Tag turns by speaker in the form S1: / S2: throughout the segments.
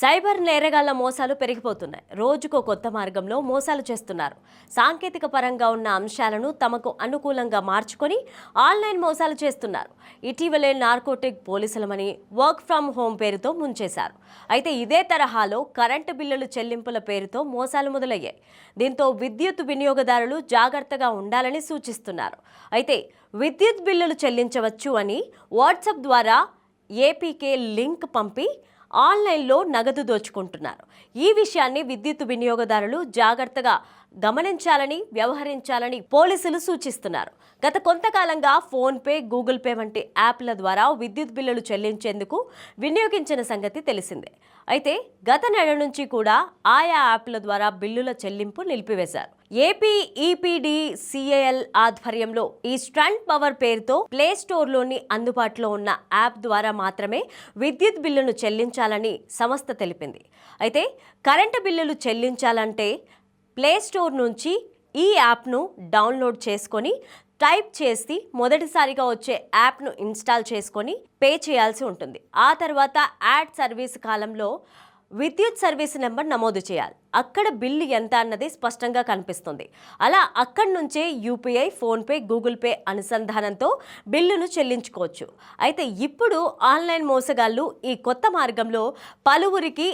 S1: Cyber నేరగాళ్ళ మోసాలు పెరిగిపోతున్నాయి. రోజుకో కొత్త మార్గంలో మోసాలు చేస్తున్నారు. సాంకేతిక పరంగా ఉన్న అంశాలను తమకు అనుకూలంగా మార్చుకొని ఆన్లైన్ మోసాలు చేస్తున్నారు. ఇటీవలే నార్కోటిక్ పోలీసులమని వర్క్ ఫ్రమ్ హోమ్ పేరుతో ముంచేశారు. అయితే ఇదే తరహాలో కరెంటు బిల్లులు చెల్లింపుల పేరుతో మోసాలు మొదలయ్యాయి. దీంతో విద్యుత్ వినియోగదారులు జాగ్రత్తగా ఉండాలని సూచిస్తున్నారు. అయితే విద్యుత్ బిల్లులు చెల్లించవచ్చు అని వాట్సాప్ ద్వారా ఏపీకే లింక్ పంపి ఆన్లైన్లో నగదు దోచుకుంటున్నారు. ఈ విషయాన్ని విద్యుత్ వినియోగదారులు జాగ్రత్తగా గమనించాలని వ్యవహరించాలని పోలీసులు సూచిస్తున్నారు. గత కొంతకాలంగా ఫోన్పే గూగుల్ పే వంటి యాప్ల ద్వారా విద్యుత్ బిల్లులు చెల్లించేందుకు వినియోగించిన సంగతి తెలిసిందే. అయితే గత నెల నుంచి కూడా ఆయా యాప్ల ద్వారా బిల్లుల చెల్లింపు నిలిపివేశారు. ఏపీ ఈపీడి సిఏఎల్ ఆధ్వర్యంలో ఈ స్ట్రంట్ పవర్ పేరుతో ప్లే స్టోర్లోని అందుబాటులో ఉన్న యాప్ ద్వారా మాత్రమే విద్యుత్ బిల్లును చెల్లించాలని సంస్థ తెలిపింది. అయితే కరెంటు బిల్లులు చెల్లించాలంటే ప్లే స్టోర్ నుంచి ఈ యాప్ను డౌన్లోడ్ చేసుకొని టైప్ చేసి మొదటిసారిగా వచ్చే యాప్ను ఇన్స్టాల్ చేసుకొని పే చేయాల్సి ఉంటుంది. ఆ తర్వాత యాడ్ సర్వీస్ కాలంలో విద్యుత్ సర్వీస్ నెంబర్ నమోదు చేయాలి. అక్కడ బిల్లు ఎంత అన్నది స్పష్టంగా కనిపిస్తుంది. అలా అక్కడి నుంచే యూపీఐ ఫోన్పే గూగుల్ పే అనుసంధానంతో బిల్లును చెల్లించుకోవచ్చు. అయితే ఇప్పుడు ఆన్లైన్ మోసగాళ్ళు ఈ కొత్త మార్గంలో పలువురికి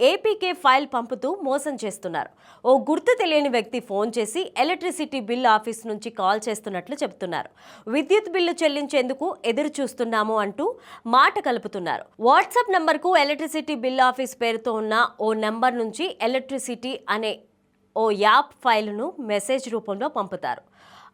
S1: ఏపీకే ఫైల్ పంపుతూ మోసం చేస్తున్నారు. ఓ గుర్తు తెలియని వ్యక్తి ఫోన్ చేసి ఎలక్ట్రిసిటీ బిల్ ఆఫీస్ నుంచి కాల్ చేస్తున్నట్లు చెబుతున్నారు. విద్యుత్ బిల్లు చెల్లించేందుకు ఎదురు చూస్తున్నాము అంటూ మాట కలుపుతున్నారు. వాట్సాప్ నంబర్కు ఎలక్ట్రిసిటీ బిల్ ఆఫీస్ పేరుతో ఉన్న ఓ నెంబర్ నుంచి ఎలక్ట్రిసిటీ అనే ఓ యాప్ ఫైలును మెసేజ్ రూపంలో పంపుతారు.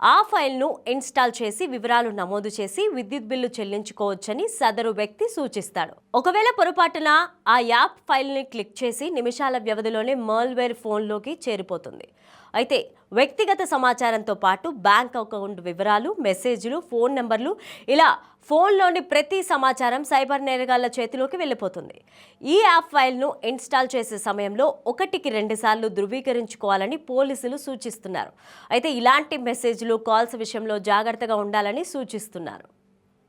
S1: ఆ ఫైల్ను ఇన్స్టాల్ చేసి వివరాలు నమోదు చేసి విద్యుత్ బిల్లు చెల్లించుకోవచ్చని సదరు వ్యక్తి సూచిస్తాడు. ఒకవేళ పొరపాటున ఆ యాప్ ఫైల్ని క్లిక్ చేసి నిమిషాల వ్యవధిలోనే మర్ల్వేర్ ఫోన్లోకి చేరిపోతుంది. అయితే వ్యక్తిగత సమాచారంతో పాటు బ్యాంక్ అకౌంట్ వివరాలు మెసేజ్లు ఫోన్ నెంబర్లు ఇలా ఫోన్లోని ప్రతి సమాచారం సైబర్ నేరగాళ్ళ చేతిలోకి వెళ్ళిపోతుంది. ఈ యాప్ ఫైల్ను ఇన్స్టాల్ చేసే సమయంలో ఒకటికి రెండుసార్లు ధృవీకరించుకోవాలని పోలీసులు సూచిస్తున్నారు. అయితే ఇలాంటి మెసేజ్లు కాల్స్ విషయంలో జాగ్రత్తగా ఉండాలని సూచిస్తున్నారు.